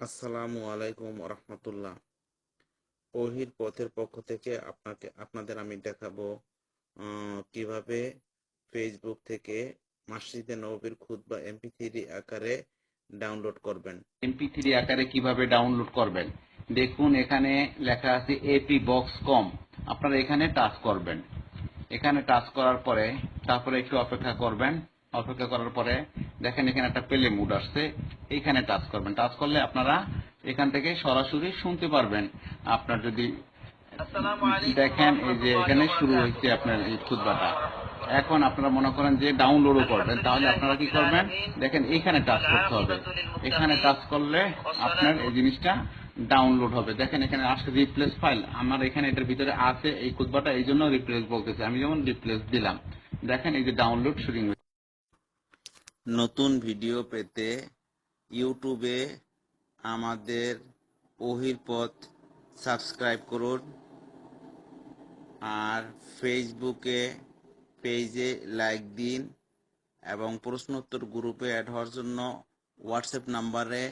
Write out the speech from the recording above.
আসসালামু আলাইকুম রহমতুল্লাহ ওহির পথের পক্ষ থেকে আপনাকে, আপনাদের আমি দেখাবো কীভাবে ফেসবুক থেকে মসজিদে খুদ বা এমপি থ্রি আকারে ডাউনলোড করবেন। এমপি থ্রি আকারে কীভাবে ডাউনলোড করবেন? দেখুন, এখানে লেখা আছে এপি বক্স কম আপনারা এখানে টাচ করবেন। এখানে টাচ করার পরে, তারপরে একটু অপেক্ষা করবেন। অপেক্ষা করার পরে দেখেন এখানে একটা প্লে মুড আসছে এইখানে টাচ করবেন। টাচ করলে আপনারা এখান থেকে সরাসরি শুনতে পারবেন। আপনার যদি দেখেন এই যে এখানে শুরু হয়েছে আপনার এই খুতবাটা। এখন আপনারা মনে করেন যে ডাউনলোডও করবেন। তাহলে আপনারা কি করবেন? দেখেন এখানে টাচ করতে হবে। এখানে টাচ করলে আপনার এই জিনিসটা ডাউনলোড হবে। দেখেন এখানে আসছে রিপ্লেস ফাইল আমার এখানে এটার ভিতরে আছে এই খুতবাটা এই জন্য রিপ্লেস বলতেছে। আমি যেমন রিপ্লেস দিলাম। দেখেন এই যে ডাউনলোড শুরু নতুন ভিডিও পেতে ইউটিউবে আমাদের অহিরপথ সাবস্ক্রাইব করুন আর ফেসবুকে পেজে লাইক দিন এবং প্রশ্নোত্তর গ্রুপে অ্যাড হওয়ার জন্য হোয়াটসঅ্যাপ নাম্বারে